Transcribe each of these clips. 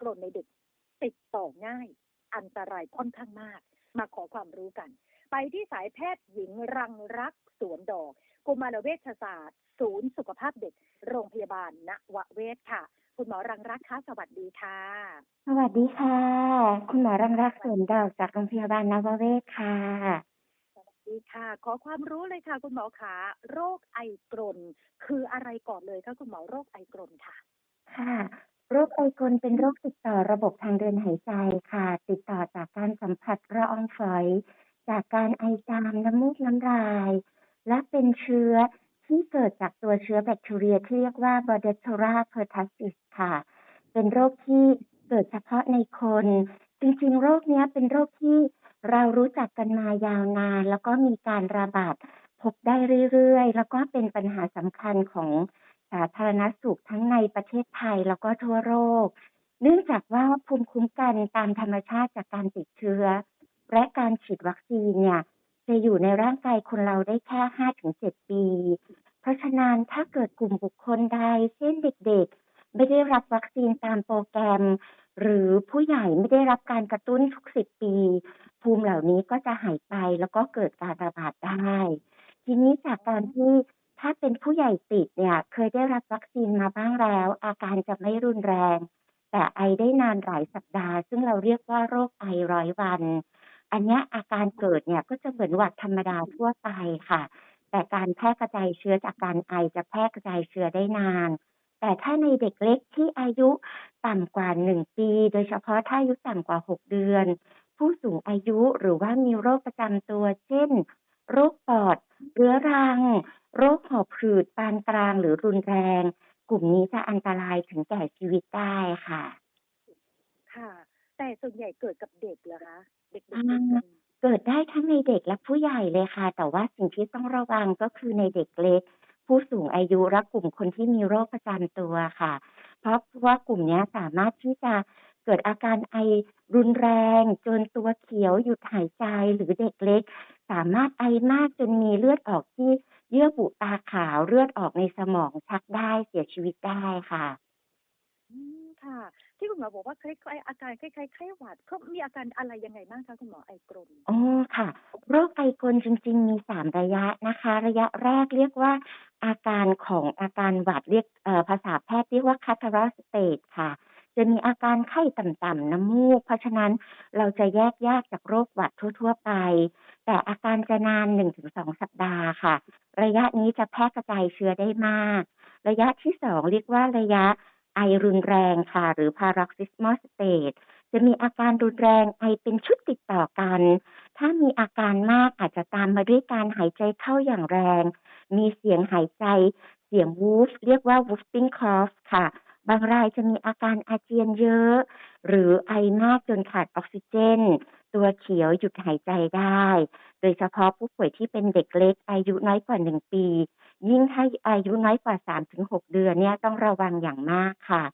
กรนในเด็กติดต่อง่าย อันตรายค่อนข้างมาก มาขอความรู้กัน ไปที่สายแพทย์หญิงรังรักสวนดอกกุมารเวชศาสตร์ ศูนย์สุขภาพเด็ก โรงพยาบาลณวเวศค่ะ คุณหมอรังรักคะสวัสดีค่ะ สวัสดีค่ะ คุณหมอรังรักสวนดอกจากโรงพยาบาลนวเวศค่ะสวัสดีค่ะ ขอความรู้เลยค่ะ คุณหมอขาโรคไอกรนคืออะไรก่อนเลยคะคุณหมอโรคไอกรนค่ะ ค่ะโรคไอกลเป็นโรคติดต่อระบบทางเดินหายใจค่ะ ติดต่อจากการสัมผัสละอองฝอย จากการไอจาม น้ำมูกน้ำลาย และเป็นเชื้อที่เกิดจากตัวเชื้อแบคทีเรียที่เรียกว่า Bordetella pertussis ค่ะ เป็นโรคที่เกิดเฉพาะในคน จริงๆ โรคเนี้ยเป็นโรคที่เรารู้จักกันมายาวนาน แล้วก็มีการระบาดพบได้เรื่อยๆ แล้วก็เป็นปัญหาสำคัญของ สาธารณสุขทั้งในประเทศไทยแล้วก็ทั่วโลก เนื่องจากว่าภูมิคุ้มกันตามธรรมชาติจากการติดเชื้อ และการฉีดวัคซีนเนี่ยจะอยู่ในร่างกายคนเราได้แค่ 5-7 ปี เพราะฉะนั้นถ้าเกิดกลุ่มบุคคลใดเช่นเด็กๆ ไม่ได้รับวัคซีนตามโปรแกรม หรือผู้ใหญ่ไม่ได้รับการกระตุ้นทุก 10 ปี ภูมิเหล่านี้ก็จะหายไปแล้วก็เกิดการระบาดได้ ทีนี้จากการที่ ถ้าเป็นผู้ใหญ่ติดเนี่ย เคยได้รับวัคซีนมาบ้างแล้ว อาการจะไม่รุนแรง แต่ไอได้นานหลายสัปดาห์ ซึ่งเราเรียกว่าโรคไอร้อยวัน อันเนี้ยอาการเกิดเนี่ยก็จะเหมือนหวัดธรรมดาทั่วไปค่ะ แต่การแพร่กระจายเชื้อจากการไอจะแพร่กระจายเชื้อได้นาน แต่ถ้าในเด็กเล็กที่อายุต่ำกว่า 1 ปี โดยเฉพาะถ้าอายุต่ำกว่า 6 เดือน ผู้สูงอายุหรือว่ามีโรคประจำตัว เช่น โรคปอดเรื้อรัง โรคหอบหืดปานกลางหรือรุนแรง กลุ่มนี้จะอันตรายถึงแก่ชีวิตได้ค่ะ ค่ะ แต่ส่วนใหญ่เกิดกับเด็กเหรอคะเด็กอ่าๆด้วยกันเกิดได้ทั้งในเด็กและผู้ใหญ่เลยค่ะ แต่ว่าสิ่งที่ต้องระวังก็คือในเด็กเล็ก ผู้สูงอายุและกลุ่มคนที่มีโรคประจำตัวค่ะ เพราะว่ากลุ่มเนี้ยสามารถที่จะเกิดอาการไอรุนแรง จนตัวเขียวหยุดหายใจหรือเด็กเล็ก สามารถไอมากจนมีเลือดออกที่ เยื่อบุตาขาวเลือดออกในสมองชักได้เสียชีวิตได้ค่ะอืมค่ะ ที่คุณหมอบอกว่าคล้ายๆอาการคล้ายๆไข้หวัดเขามีอาการอะไรยังไงบ้างคะคุณหมอไอกรนอ๋อค่ะ โรคไอกลจริง ๆ มี3ระยะนะคะ ระยะแรกเรียกว่า อาการของอาการหวัดเรียกเอ่อภาษาแพทย์เรียกว่า Catarrh stage ค่ะจะมีอาการไข้ต่ำๆน้ำมูก เพราะฉะนั้นเราจะแยกยากจากโรคหวัดทั่ว ๆ ไป แต่อาการจะนาน 1-2 สัปดาห์ค่ะ ระยะนี้จะแพร่กระจายเชื้อได้มาก ระยะที่ 2 เรียกว่าระยะไอรุนแรงค่ะ หรือ Paroxysmal stage จะมีอาการรุนแรงไอเป็นชุดติดต่อกัน ถ้ามีอาการมากอาจจะตามมาด้วยการหายใจเข้าอย่างแรง มีเสียงหายใจ เสียงวูฟเรียกว่า whooping cough ค่ะ บางรายจะมีอาการอาเจียนเยอะ หรือไอมากจนขาดออกซิเจน ตัวเขียวหยุดหายใจได้ โดยเฉพาะผู้ป่วยที่เป็นเด็กเล็กอายุน้อยกว่า1ปี ยิ่งถ้าอายุน้อยกว่า3-6เดือนเนี่ยต้องระวังอย่างมากค่ะ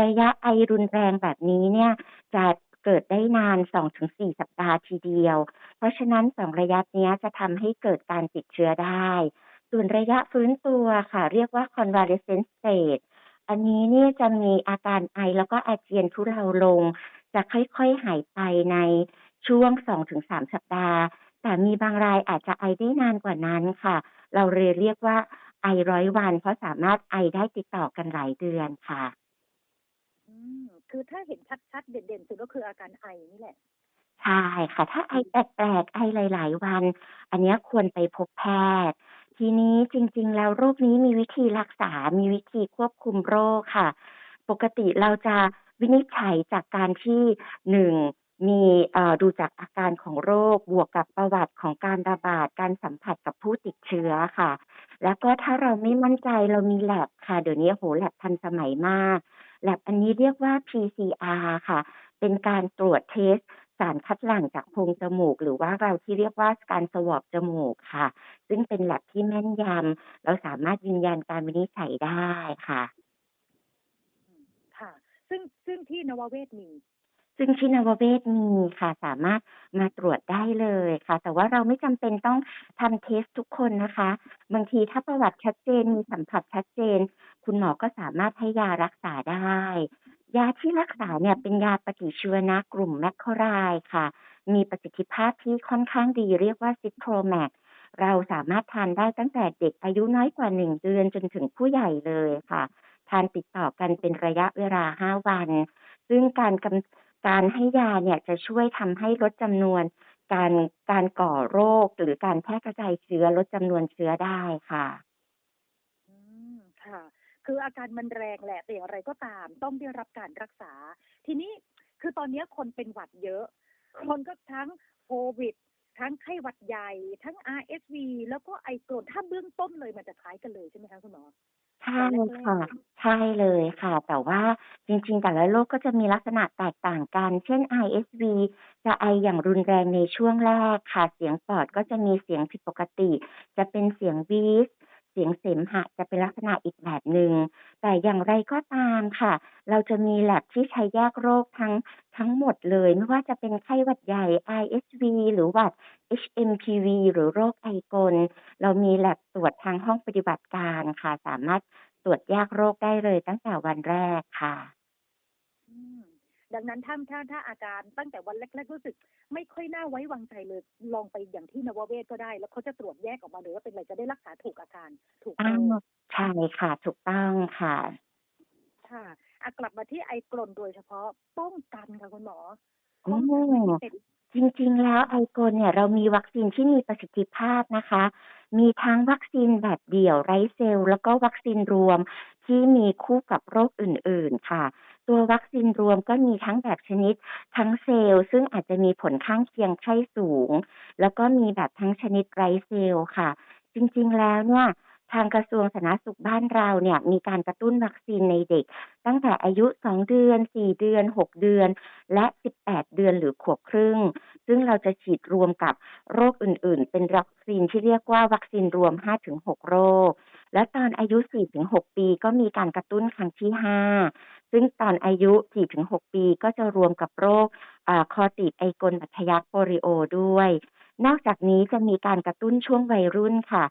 ระยะไอรุนแรงแบบนี้เนี่ยจะเกิดได้นาน 2-4 สัปดาห์ทีเดียว เพราะฉะนั้น2ระยะนี้จะทำให้เกิดการติดเชื้อได้ ส่วนระยะฟื้นตัวค่ะ เรียกว่า convalescent stage อันนี้เนี่ยจะมีอาการไอแล้วก็อาเจียนทุเลาลง จะค่อยๆหายไปใน ช่วง 2-3 สัปดาห์ แต่มีบางรายอาจจะไอได้นานกว่านั้นค่ะ เราเลยเรียกว่าไอร้อยวัน เพราะสามารถไอได้ติดต่อกันหลายเดือนค่ะ อืมคือถ้าเห็นชัดๆ เด่นๆสุดก็คืออาการไอนี่แหละ ใช่ค่ะ ถ้าไอแปลกๆไอหลายๆวัน อันเนี้ยควรไปพบแพทย์ ทีนี้จริง ๆ แล้วโรคนี้มีวิธีรักษา มีวิธีควบคุมโรคค่ะ ปกติเราจะวินิจฉัยจากการที่1มีเอ่อดูจากอาการของโรคบวกกับประวัติของการระบาดการสัมผัสกับผู้ติดเชื้อค่ะ แล้วก็ถ้าเราไม่มั่นใจเรามี lab ค่ะ เดี๋ยวนี้โอ้โฮ lab ทันสมัยมาก lab อันนี้เรียกว่า PCR ค่ะ เป็นการตรวจเทสสารคัดหลั่งจากโพรงจมูก หรือว่าเราที่เรียกว่าการ swab จมูกค่ะ ซึ่งเป็น lab ที่แม่นยำเราสามารถยืนยันการวินิจฉัยได้ค่ะ ค่ะ ซึ่งซึ่งที่นวเวศมี ซึ่งที่นวเวศมีค่ะ สามารถมาตรวจได้เลยค่ะ แต่ว่าเราไม่จำเป็นต้องทำเทสทุกคนนะคะ บางทีถ้าประวัติชัดเจนมีสัมผัสชัดเจน คุณหมอก็สามารถให้ยารักษาได้ ยาที่รักษาเนี่ยเป็นยาปฏิชีวนะกลุ่มแมคโครายค่ะ มีประสิทธิภาพที่ค่อนข้างดีเรียกว่าซิโครแมกเราสามารถทานได้ตั้งแต่เด็กอายุน้อยกว่า1เดือนจนถึงผู้ใหญ่เลยค่ะ ทานติดต่อกันเป็นระยะเวลา5วัน ซึ่งการกำ การให้ยาเนี่ยจะช่วยทำให้ลดจำนวนการการก่อโรค หรือการแพร่กระจายเชื้อลดจำนวนเชื้อได้ค่ะ อืมค่ะ คืออาการมันแรงแหละแต่อย่างไรก็ตาม ต้องได้รับการรักษา ทีนี้คือตอนนี้คนเป็นหวัดเยอะ คนก็ทั้งโควิด ทั้งไข้หวัดใหญ่ ทั้ง RSV แล้วก็ไอกรดถ้าเบื้องต้นเลยมันจะคล้ายกันเลยใช่ไหมคะคุณหมอ ใช่ตอนแรกค่ะ ใช่เลยค่ะ แต่ว่าจริง ๆ แต่ละโรคก็จะมีลักษณะแตกต่างกัน เช่น RSV จะไออย่างรุนแรงในช่วงแรกค่ะ เสียงปอดก็จะมีเสียงผิดปกติ จะเป็นเสียงวีสเสียงเสมหะจะเป็นลักษณะอีกแบบหนึ่ง แต่อย่างไรก็ตามค่ะ เราจะมี lab ที่ใช้แยกโรคทั้ง ทั้งหมดเลย ไม่ว่าจะเป็นไข้หวัดใหญ่ RSV หรือหวัด HMPV หรือโรคไอกล เรามี lab ตรวจทางห้องปฏิบัติการค่ะ สามารถตรวจแยกโรคได้เลยตั้งแต่วันแรกค่ะ อืมดังนั้นถ้าถ้าถ้าอาการตั้งแต่วันแรกๆรู้สึก ไม่ค่อยน่าไว้วางใจเลย ลองไปอย่างที่นวเวศก็ได้ แล้วเขาจะตรวจแยกออกมาเลยว่าเป็นอะไรจะได้รักษาถูกอาการถูกอ้าโรวคใช่ค่ะ ถูกต้องค่ะ ค่ะอะกลับมาที่ไอกรนโดยเฉพาะป้องกันค่ะคุณหมออืป้องกันไม่มให้เป็น จริงๆ แล้วไอกลเนี่ยเรามีวัคซีนที่มีประสิทธิภาพนะคะ มีทั้งวัคซีนแบบเดี่ยวไร้เซลล์แล้วก็วัคซีนรวมที่มีคู่กับโรคอื่นๆ ค่ะ ตัววัคซีนรวมก็มีทั้งแบบชนิดทั้งเซลล์ ซึ่งอาจจะมีผลข้างเคียงไข้สูง แล้วก็มีแบบทั้งชนิดไร้เซลล์ค่ะ จริงๆแล้วเนี่ย ทางกระทรวงสาธารณสุขบ้านเราเนี่ยมีการกระตุ้นวัคซีนในเด็ก ตั้งแต่อายุ 2 เดือน 4 เดือน 6 เดือน และ 18 เดือนหรือขวบครึ่ง ซึ่งเราจะฉีดรวมกับโรคอื่น ๆ เป็นวัคซีนที่เรียกว่าวัคซีนรวม 5-6 โรค และตอนอายุ 4-6 ปีก็มีการกระตุ้นครั้งที่ 5 ซึ่งตอนอายุ 4-6 ปีก็จะรวมกับโรคอคอตีบไอกลบัตยักโปลิโอด้วย นอกจากนี้จะมีการกระตุ้นช่วงวัยรุ่นค่ะ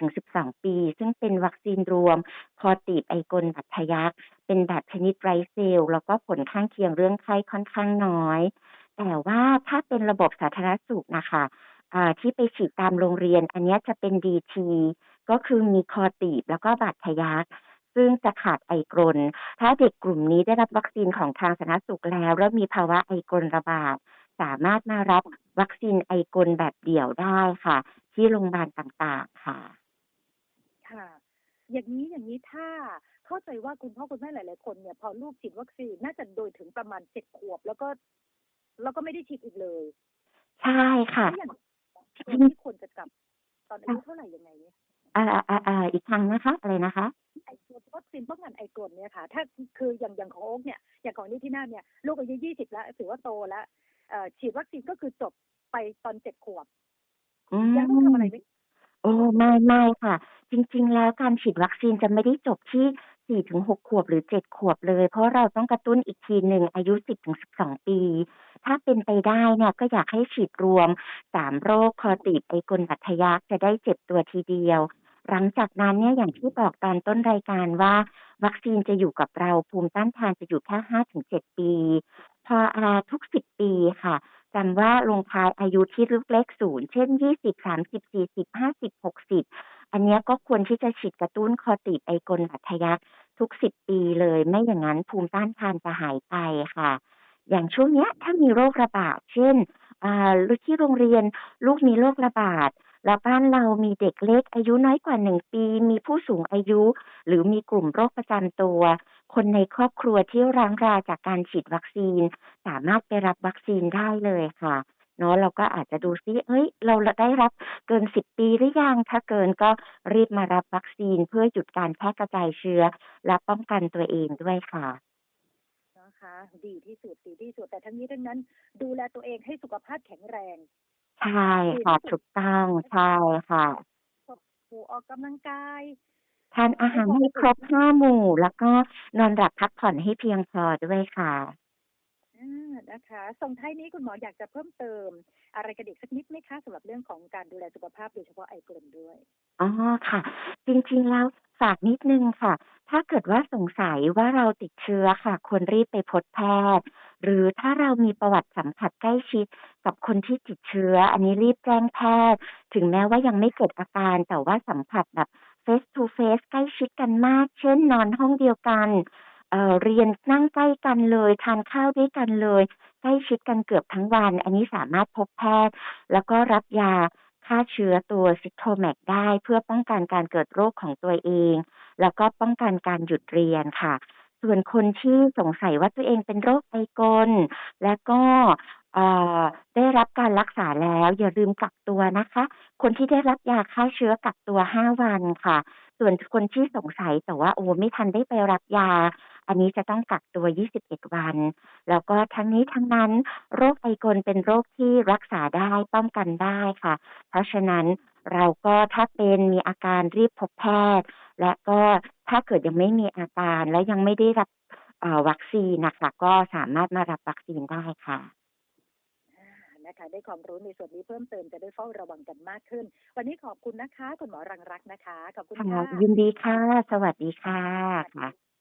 10-12 ปี ซึ่งเป็นวัคซีนรวม คอตีบไอกลบัตทะยัก เป็นแบบชนิดไรเซล แล้วก็ผลข้างเคียงเรื่องไข้ค่อนข้างน้อย แต่ว่าถ้าเป็นระบบสาธารณสุขนะคะที่ไปฉีดตามโรงเรียน อันนี้จะเป็น DT ก็คือมีคอตีบแล้วก็บาดทะยักซึ่งจะขาดไอกรน ถ้าเด็กกลุ่มนี้ได้รับวัคซีนของทางสาธารณสุขแล้ว แล้วมีภาวะไอกรนระบาด สามารถมารับวัคซีนไอกลแบบเดี่ยวได้ค่ะ ที่โรงพยาบาลต่างๆค่ะ ค่ะ อย่างนี้อย่างนี้ถ้าเข้าใจว่าคุณพ่อคุณแม่หลาย ๆ คนเนี่ย พอลูกฉีดวัคซีนน่าจะโดยถึงประมาณเจ็ดขวบ แล้วก็ แล้วก็ไม่ได้ฉีดอีกเลย ใช่ค่ะแล้วอย่างคนที่ควรจะกลับ ตอนอายุเท่าไหร่ยังไงเนี่ยอ่าอ่าอ่าอีกครั้งนะคะ อะไรนะคะไอตัววัคซีนป้องกันไอกรนเนี่ยค่ะ ถ้าคืออย่างอย่างของโอ๊กเนี่ย อย่างของนิตินาถเนี่ย ลูกอายุยี่สิบแล้วถือว่าโตแล้วเอ่อ ฉีดวัคซีนก็คือจบไปตอนเจ็ดขวบอืยังต้องทำอะไรมไหมโอ้ไม่ไม่ค่ะ จริง ๆ แล้วการฉีดวัคซีนจะไม่ได้จบที่4-6ขวบหรือ7ขวบเลย เพราะเราต้องกระตุ้นอีกทีหนึ่งอายุ10-12ปี ถ้าเป็นไปได้เนี่ยก็อยากให้ฉีดรวม3โรคคอตีบไอกลบัตทะยักจะได้เจ็บตัวทีเดียว หลังจากนั้นเนี่ยอย่างที่บอกตอนต้นรายการว่า วัคซีนจะอยู่กับเราภูมิต้านทานจะอยู่แค่5-7ปี พออาทุก10 ปีค่ะจำว่าลงท้ายอายุที่ลูกเลขศูนย์เช่น20 30 40 50 60อันนี้ก็ควรที่จะฉีดกระตุ้นคอตีบไอกลบัตทะยักทุก10ปีเลย ไม่อย่างนั้นภูมิต้านทานจะหายไปค่ะ อย่างช่วงเนี้ยถ้ามีโรคระบาด เช่นอ่าที่โรงเรียนลูกมีโรคระบาด แล้วบ้านเรามีเด็กเล็กอายุน้อยกว่า1ปี มีผู้สูงอายุ หรือมีกลุ่มโรคประจำตัว คนในครอบครัวที่ร้างราจากการฉีดวัคซีน สามารถไปรับวัคซีนได้เลยค่ะเนาะเราก็อาจจะดูซิเฮ้ย เราได้รับเกิน10ปีหรือยัง ถ้าเกินก็รีบมารับวัคซีนเพื่อหยุดการแพร่กระจายเชื้อ และป้องกันตัวเองด้วยค่ะนะคะดีที่สุดดีที่สุดแต่ทั้งนี้ทั้งนั้น ดูแลตัวเองให้สุขภาพแข็งแรง ใช่ค่ะถูกต้องใช่ค่ะหมู่ออกกำลังกาย ทานอาหารให้ครบ5หมู่ แล้วก็นอนหลับพักผ่อนให้เพียงพอด้วยค่ะ อ่านะคะส่งท้ายนี้คุณหมออยากจะเพิ่มเติม อะไรกันอีกสักนิดไหมคะสำหรับเรื่องของการดูแลสุขภาพโดยเฉพาะไอกลนด้วยอ๋อค่ะ จริงๆแล้วฝากนิดนึงค่ะ ถ้าเกิดว่าสงสัยว่าเราติดเชื้อค่ะ ควรรีบไปพบแพทย์ หรือถ้าเรามีประวัติสัมผัสใกล้ชิดกับคนที่ติดเชื้อ อันนี้รีบแจ้งแพทย์ ถึงแม้ว่ายังไม่เกิดอาการแต่ว่าสัมผัสแบบ face to face ใกล้ชิดกันมาก เช่ นอนห้องเดียวกัน เอ่อ เรียนนั่งใกล้กันเลย ทานข้าวด้วยกันเลย ใกล้ชิดกันเกือบทั้งวัน อันนี้สามารถพบแพทย์ แล้วก็รับยาฆ่าเชื้อตัวซิโทแมกได้ เพื่อป้องกันการเกิดโรคของตัวเอง แล้วก็ป้องกันการหยุดเรียนค่ะ ส่วนคนที่สงสัยว่าตัวเองเป็นโรคไอกลและก็เได้รับการรักษาแล้ว อย่าลืมกักตัวนะคะ คนที่ได้รับยาฆ่าเชื้อกักตัว5วันค่ะ ส่วนคนที่สงสัยแต่ว่าโอ้ไม่ทันได้ไปรับยา อันนี้จะต้องกักตัว 21 วัน แล้วก็ทั้งนี้ทั้งนั้น โรคไอกลเป็นโรคที่รักษาได้ป้องกันได้ค่ะ เพราะฉะนั้นเราก็ถ้าเป็นมีอาการรีบพบแพทย์ และก็ถ้าเกิดยังไม่มีอาการและยังไม่ได้รับวัคซีนนะคะก็สามารถมารับวัคซีนได้ค่ะ นะคะได้ความรู้ในส่วนนี้เพิ่มเติมจะได้เฝ้าระวังกันมากขึ้น วันนี้ขอบคุณนะคะคุณหมอรังรักนะคะขอบคุณค่ะค่ะยินดีค่ะ สวัสดีค่ะค่ะ